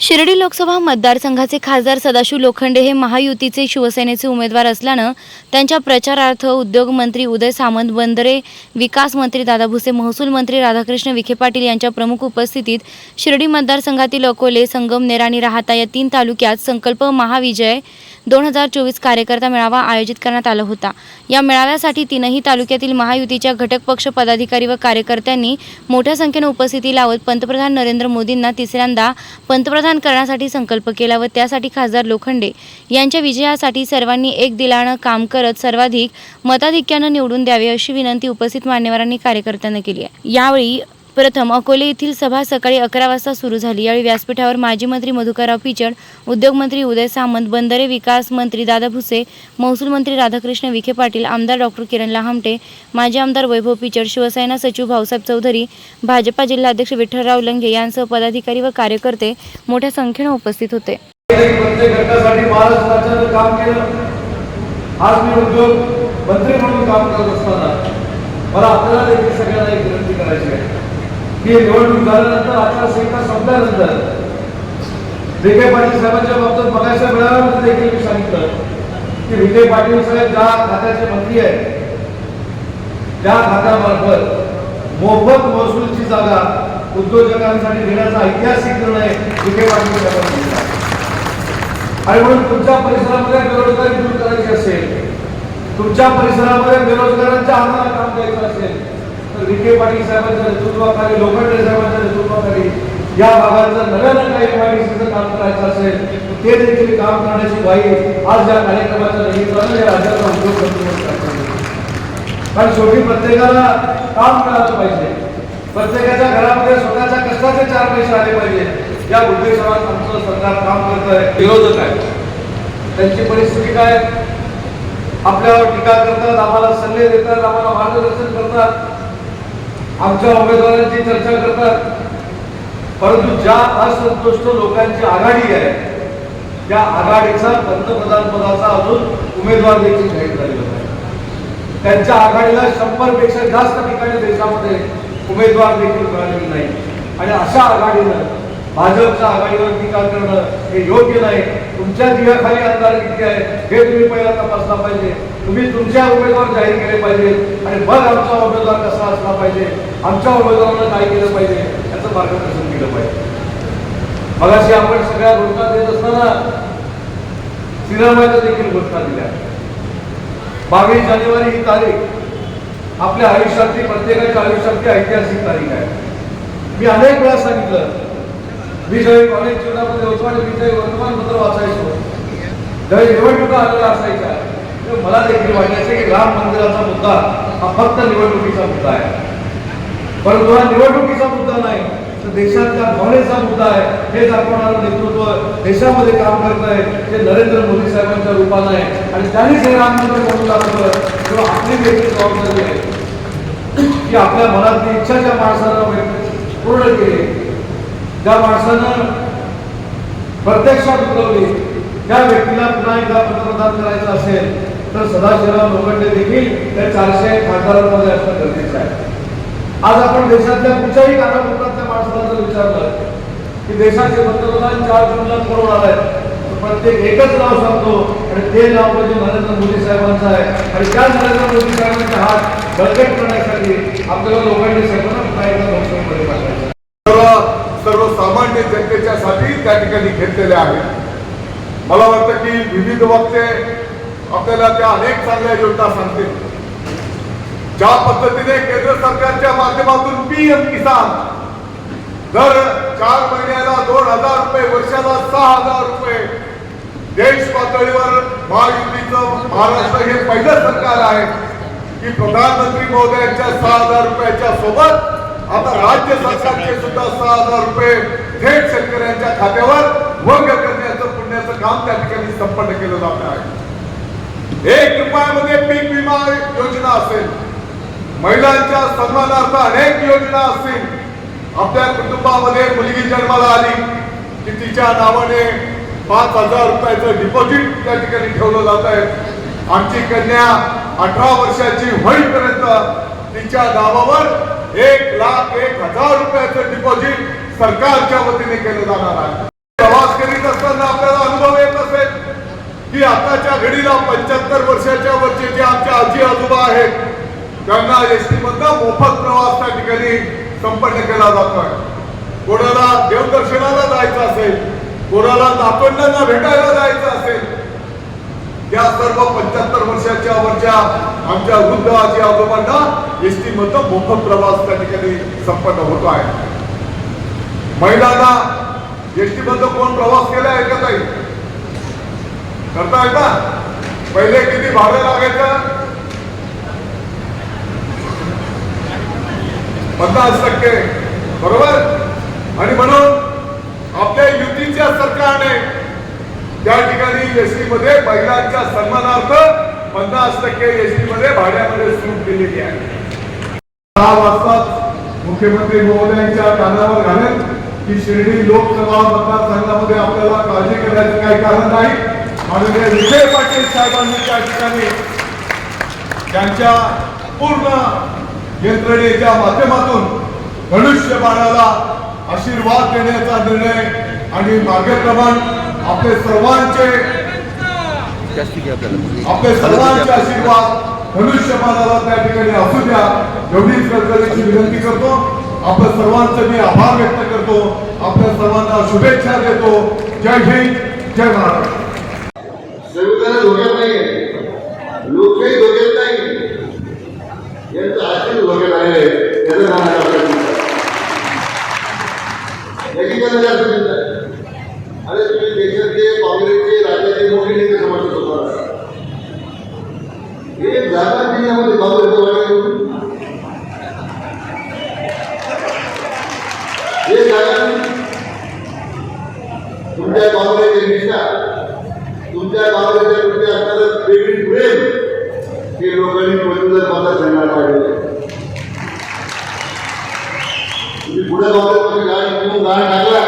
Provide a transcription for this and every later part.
शिर्डी लोकसभा मतदारसंघाचे खासदार सदाशिव लोखंडे हे महायुतीचे शिवसेनेचे उमेदवार असल्यानं त्यांच्या प्रचारार्थ उद्योगमंत्री उदय सामंत बंदरे विकास मंत्री दादा भुसे महसूल मंत्री राधाकृष्ण विखे पाटील यांच्या प्रमुख उपस्थितीत शिर्डी मतदारसंघातील अकोले संगमनेर आणि राहता या तीन तालुक्यात संकल्प महाविजय दोन हजार चोवीस कार्यकर्ता मेळावा आयोजित करण्यात आला होता. या मेळाव्यासाठी तीनही तालुक्यातील महायुतीच्या घटक पक्ष पदाधिकारी व कार्यकर्त्यांनी मोठ्या संख्येने उपस्थिती लावत पंतप्रधान नरेंद्र मोदींना तिसऱ्यांदा पंतप्रधान करण्यासाठी संकल्प केला व त्यासाठी खासदार लोखंडे यांच्या विजयासाठी सर्वांनी एक दिलानं काम करत सर्वाधिक मताधिक्यानं निवडून द्यावे अशी विनंती उपस्थित मान्यवरांनी कार्यकर्त्यांना केली आहे. यावेळी प्रथम अकोले येथील सभा सकाळी अकरा वाजता सुरू झाली. यावेळी व्यासपीठावर माजी मंत्री मधुकरराव पिचड उद्योगमंत्री उदय सामंत बंदरे विकास मंत्री दादा भुसे महसूल मंत्री राधाकृष्ण विखे पाटील आमदार डॉक्टर किरण लहामटे माजी आमदार वैभव पिचड शिवसेना सचिव भाऊसाहेब चौधरी भाजपा जिल्हाध्यक्ष विठ्ठलराव लंगे यांसह पदाधिकारी व कार्यकर्ते मोठ्या संख्येने उपस्थित होते. आज मी उद्योग मंत्री म्हणून काम करत असताना मला आपल्याला देखील सगळ्यांना एक विनंती करायची आहे की निवडणूक झाल्यानंतर आचारसंहिता संपल्यानंतर विखे पाटील साहेबांच्या बाबतीत बघायच्या मिळाल्यानंतर देखील मी सांगितलं की विखे पाटील साहेब ज्या खात्याचे मंत्री आहेत त्या खात्यामार्फत मोफत महसूलची जागा उद्योजकांसाठी देण्याचा ऐतिहासिक निर्णय विखे पाटील साहेबांनी घेतला. आणि म्हणून तुमच्या परिसरामध्ये बेरोजगारी दूर करायची असेल तुमच्या परिसरामध्ये बेरोजगारांच्या हाताला काम द्यायचं असेल विखे पाटील साहेबांच्या नेतृत्वाखाली लोखंडे साहेबांच्या नेतृत्वाखाली या भागात जर नव्यानं काही एमआयडीसीचं काम करायचं असेल ते देखील काम करण्याची ग्वाही आज या कार्यक्रमाच्या निमित्तानं या राज्याचा उद्योग कारण शेवटी प्रत्येकाला काम मिळालं पाहिजे. प्रत्येकाच्या घरामध्ये स्वतःच्या कष्टाचे चार पैसे आले पाहिजे. या उद्देशावर आमचं सरकार काम करत आहे विरोधक आहे त्यांची परिस्थिती काय? आपल्यावर टीका करतात आम्हाला सल्ले देतात आम्हाला मार्गदर्शन करतात. आमच्या उमेदवारांची चर्चा करतात. परंतु ज्या असंतुष्ट लोकांची आघाडी आहे त्या आघाडीचा पंतप्रधान पदाचा अजून उमेदवार देखील जाहीर झालेला नाही. त्यांच्या आघाडीला शंभरपेक्षा जास्त ठिकाणी देशामध्ये उमेदवार देखील मिळालेले नाही. आणि अशा आघाडीनं भाजपच्या आघाडीवर टीका करणं हे योग्य नाही. तुमच्या दिव्याखाली आमदार किती आहे हे तुम्ही पहिला तपासला पाहिजे. तुम्ही तुमच्या उमेदवार जाहीर केले पाहिजे आणि मग आमचा उमेदवार कसा असला पाहिजे आमच्या उमेदवारांना काय केलं पाहिजे याचं मार्गदर्शन केलं पाहिजे. मगाशी आपण सगळ्या घोषणा देत असताना सिनेमाच्या देखील घोषणा दिल्या. बावीस जानेवारी ही तारीख आपल्या आयुष्यातली प्रत्येकाच्या आयुष्यातली ऐतिहासिक तारीख आहे. मी अनेक वेळा सांगितलं मी ज्यावेळी कॉलेज जीवनामध्ये होतो आणि मी ते वर्तमानपत्र वाचायचो. ज्यावेळी निवडणुका आलेल्या असायच्या तेव्हा मला देखील वाटायचं की राम मंदिराचा मुद्दा हा फक्त निवडणुकीचा मुद्दा आहे. परंतु हा निवडणुकीचा मुद्दा नाही तर देशातल्या भावनेचा मुद्दा आहे. हे दाखवणारं नेतृत्व देशामध्ये काम करत आहे ते नरेंद्र मोदी साहेबांच्या रूपानं आहे. आणि त्यांनीच हे राम मंदिर म्हणून दाखवलं तेव्हा आपली देखील जबाबदारी आहे. की आपल्या मनातली इच्छा ज्या माणसानं पूर्ण केली ज्या माणसानं प्रत्यक्षात उतरवली त्या व्यक्तीला पुन्हा एकदा पंतप्रधान करायचं असेल तर सदाशिवराव लोखंडे देखील त्या चारशे खासदारांमध्ये असणं गरजेचं आहे. आज आपण देशातल्या कुठच्याही कानाकोपऱ्यातल्या माणसाला जर विचारलं की देशाचे पंतप्रधान चार जूनला कोण होणार आहेत प्रत्येक एकच नाव सांगतो आणि ते नाव म्हणजे नरेंद्र मोदी साहेबांचं आहे. आणि त्या नरेंद्र मोदी साहेबांचे हात बळकट करण्यासाठी आपल्याला लोकांनी सर्वांना पुन्हा एकदा लोकसभेमध्ये सर्व सर्वसामान्य जनतेच्या साठी त्या ठिकाणी घेतलेले आहेत. मला वाटतं की विविध वक्ते आपल्याला त्या अनेक चांगल्या योजना सांगतील. ज्या पद्धतीने केंद्र सरकारच्या माध्यमातून पीएम किसान दर चार महिन्याला दोन हजार रुपये वर्षाला सहा हजार रुपये देश पातळीवर महायुतीचं महाराष्ट्र हे पहिलं सरकार आहे की प्रधानमंत्री महोदयांच्या सहा हजार रुपयाच्या सोबत आता राज्य सरकारचे सुद्धा सहा हजार रुपये थेट शेतकऱ्यांच्या खात्यावर वर्ग करण्याचं पुण्याचं काम त्या ठिकाणी संपन्न केलं जात आहे. एक रुपयामध्ये पीक विमा योजना असेल. महिलांच्या सन्मानार्थ अनेक योजना असतील. आपल्या कुटुंबामध्ये मुलगी जन्माला आली की तिच्या नावाने पाच हजार रुपयाचं डिपॉझिट त्या ठिकाणी ठेवलं जात आहे. आमची कन्या अठरा वर्षाची होईपर्यंत तिच्या नावावर एक लाख एक हजार रुपयाचं डिपॉझिट सरकारच्या वतीने केलं जाणार आहे. प्रवास करीत असताना आपल्या की आताच्या घडीला पंच्याहत्तर वर्षाच्या वरचे जे आमचे आजी आजोबा आहेत. त्यांना एस टी मधला मोफत प्रवास त्या ठिकाणी संपन्न केला जातोय. कोणाला देवदर्शनाला जायचं असेल कोणाला नातवंडांना भेटायला जायचं असेल या सर्व पंच्याहत्तर वर्षाच्या वरच्या आमच्या वृद्ध आजी आजोबांना एस टी मधला मोफत प्रवास त्या ठिकाणी संपन्न होतो आहे महिलांना एस टी मधलं कोण प्रवास केला आहे का ताई करता येता पहिले किती भाडं लागायचं? पन्नास टक्के. बरोबर? आणि म्हणून आपल्या युतीच्या सरकारने त्या ठिकाणी एसटी मध्ये महिलांच्या सन्मानार्थ पन्नास टक्के एसटी मध्ये भाड्यामध्ये सूट दिलेली आहे. दहा वाजताच मुख्यमंत्री महोदयांच्या कानावर घालेल की शिर्डी लोकसभा मतदारसंघामध्ये आपल्याला काळजी करण्याचं काही कारण नाही. माननीय विजय पाटील साहेबांनी त्या ठिकाणी त्यांच्या पूर्ण यंत्रणेच्या माध्यमातून धनुष्यबाणाला आशीर्वाद देण्याचा निर्णय आणि मार्गक्रमण आपले सर्वांचे आपले सर्वांचे आशीर्वाद धनुष्यबाणाला त्या ठिकाणी असू द्या. एवढीच कळकळीची विनंती करतो. आपल्या सर्वांचे मी आभार व्यक्त करतो. आपल्या सर्वांना शुभेच्छा देतो. जय हिंद जय महाराष्ट्र. संविधान धोक्यात नाहीये लोकशाही धोक्यात नाही. यांचं आचरण धोक्यात आहे. त्याचं नाव. याची त्यांना जास्त चिंता. अरे तुम्ही देशातले, काँग्रेसचे राज्याचे मोठे नेते समजत होता एक जागा जिल्ह्यामध्ये काँग्रेसचं वाढ घेऊन तुमच्या काँग्रेसची निष्ठा. तुमच्या काँग्रेसच्या प्रती असणारं वेगळी प्रेम हे लोकांनी पदवीला मला सांगायला पाहिजे तुम्ही पुढे काँग्रेसमध्ये गाडी घेऊन गाण टाकला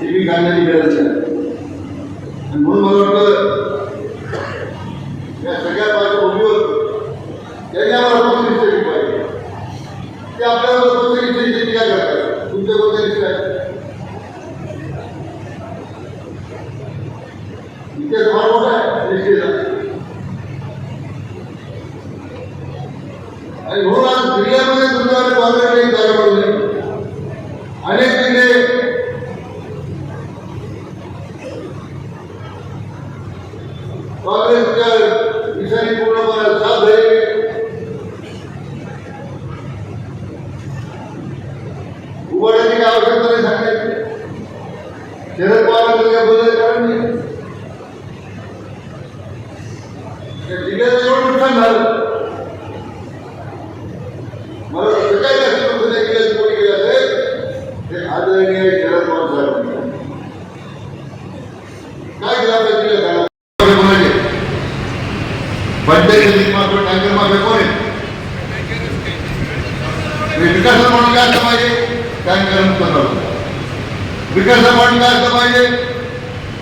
ते मी गाण्याची गरज नाही आणि म्हणून मला वाटलं या सगळ्या पार्श्वभूमीवर त्यांनी आम्हाला पक्षनिष्ठ केली पाहिजे? ते आपल्याला पक्षनिष्ठेची टीका करतात तुमच्या कोणत्या आहे इतिहास फार मोठा आहे निश्चित आणि म्हणून आज जिल्ह्यामध्ये तुमच्याकडे काँग्रेसला एक जागा पडली अनेक जिल्हे काँग्रेसच्या दिशाने पूर्णपणे साथ झाली उभारण्याची काय आवश्यकता नाही सांगायची शरद पवारांचं याबद्दल कारण नाही त्या जिल्ह्याचं एवढं नुकसान झालं मला सगळ्यात जास्त नुकसान या जिल्ह्यात कोणी केलं असेल ते आदरणीय शरद पवार साहेब काय केलं आपल्या जिल्ह्यात कोणाचे पंचायत मात्र टँकर माफे कोण आहे विकास म्हणून काय असलं पाहिजे टँकर मुक्त चालू विकास म्हणून काय असलं पाहिजे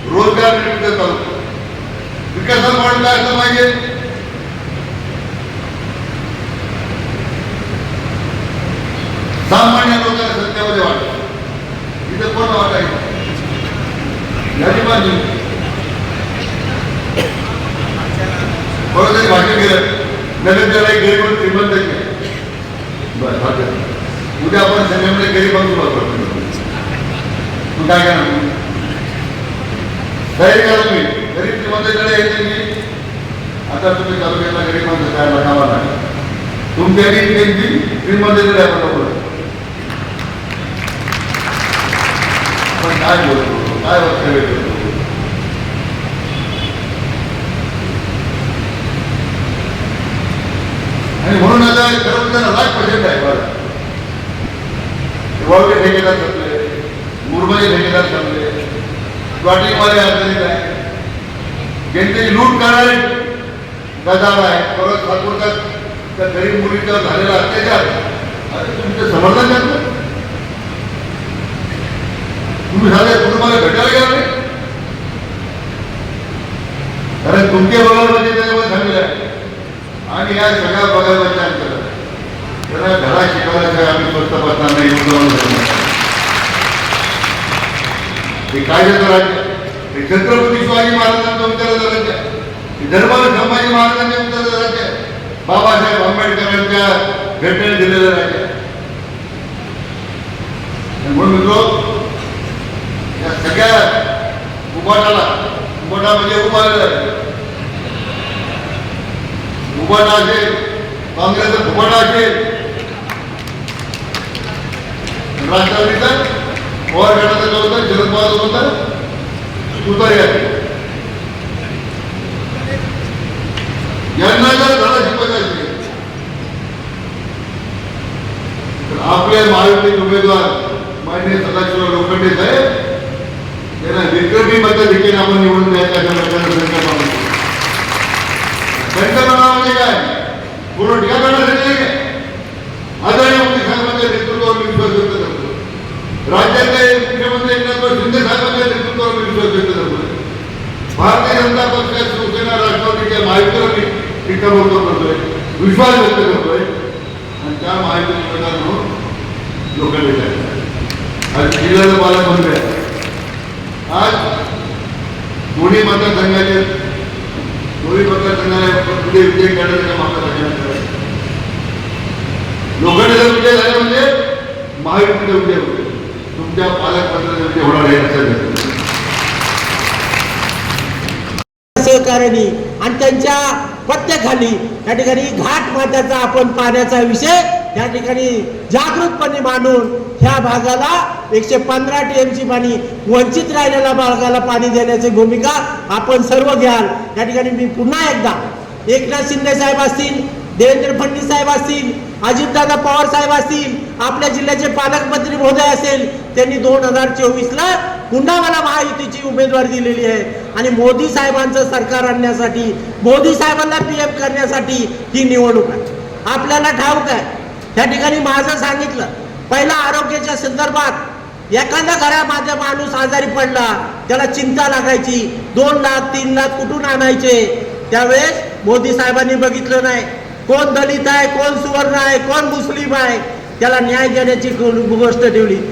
रोजगार निर्मिती चालू विकास म्हणून काय असलं पाहिजे सामान्य लोकांना सत्यामध्ये वाटत इथं कोण वाटायचं याची बाजू. कोणतरी भाषण केलं. नगर त्याला एक गरीब श्रीमंत बरं भाषण उद्या आपण संघामध्ये गरीबांचं बघतो तू काय करणार? तयारी करा तुम्ही गरीब श्रीमंताकडे यायचं की आता तुम्ही तालुक्यातला गरीबांचं काय लगावा नाही तुमच्या त्यांची श्रीमंताकडे काय वापरतो आपण काय बोलतो? काय वक्तव्य करतो आणि म्हणून आता खरं तर लाख पर्सेंट आहे बरं वाळवे ठेकेदार जमले मुरमाई ठेकेदार जमले वाटिकवाले अडचणीत आहे जनतेची लूट करणारे गजाब आहे. परत ठाकूरचा त्या गरीब मुलीचा झालेला अत्याचार. अरे तुमचं समर्थन करतो तुम्ही झाले कुटुंबाला भेटायला गेला नाही. कारण तुमच्या बघायला म्हणजे त्याच्यामध्ये झालेलं आहे. आणि या सगळ्या बघायला विचार त्यांना घरा शिकवल्याशिवाय आम्ही स्वस्त बसणार नाही हे काय राज्य हे छत्रपती शिवाजी महाराजांचा विचार राज्य धर्म संभाजी महाराजांचे उत्तराचं राज्य बाबासाहेब आंबेडकरांच्या घटनेने दिलेलं राज्य म्हणून मित्रो या सगळ्या उभाटाला उभाटा म्हणजे उभारलेला आहे उभाटा असेल काँग्रेसचा उभाटा असेल. राष्ट्रवादीचा पवार गटाचा जो होता शरद पवार जो होता तुतारी असेल यांना जर धडा शिकवायचा असेल तर आपले महायुतीचे उमेदवार माननीय सदाशिवराव लोखंडे साहेब त्यांना विक्रमी मताधिक्याने आपण निवडून द्यायचा अशा प्रकारचा संकल्प आपण करू. संकल्पना म्हणजे काय पूर्ण टीका करण्यासाठी नाही काय आदरणीय मोदी साहेबांच्या नेतृत्वावर मी विश्वास व्यक्त करतो राज्याचे मुख्यमंत्री एकनाथ शिंदे साहेबांच्या नेतृत्वावर विश्वास व्यक्त करतो. भारतीय जनता पक्ष शिवसेना राष्ट्रवादीच्या महायुतीवर मी टीकाबोध करतोय विश्वास व्यक्त करतोय. आणि त्या महायुती उमेदवार म्हणून लोकांनी आज जिल्ह्याचं पालकमंत्री आहे आज दोन्ही मतदारसंघाचे दोन्ही मतदारसंघाला पुढे विजय करण्याच्या मतदारसंघात लोकांनी जर विजय झाले म्हणजे महायुतीचा विजय होतो तुमच्या पालकमंत्र्याचा होणार आहे सहकार्याने आणि त्यांच्या पत्त्याखाली या ठिकाणी घाट मात्याचा आपण पाण्याचा विषय या ठिकाणी जागृतपणे मांडून ह्या भागाला एकशे पंधरा टीएमची पाणी वंचित राहिलेल्या भागाला पाणी देण्याची भूमिका आपण सर्व घ्याल. या ठिकाणी मी पुन्हा एकदा एकनाथ शिंदे साहेब असतील देवेंद्र फडणवीस साहेब असतील अजितदादा पवार साहेब असतील आपल्या जिल्ह्याचे पालकमंत्री महोदय असेल त्यांनी दोन हजार चोवीसला पुन्हा मला महायुतीची उमेदवारी दिलेली आहे. आणि मोदी साहेबांचं सरकार आणण्यासाठी मोदी साहेबांना पी एफ करण्यासाठी ही निवडणूक आहे. आपल्याला ठाऊक आहे. त्या ठिकाणी माझं सांगितलं पहिला आरोग्याच्या संदर्भात एखाद्या घरामध्ये माणूस आजारी पडला त्याला चिंता लागायची दोन लाख तीन लाख कुठून आणायचे? त्यावेळेस मोदी साहेबांनी बघितलं नाही. कोण दलित आहे कोण सुवर्ण आहे कोण मुस्लिम आहे त्याला न्याय देण्याची गोष्ट ठेवली.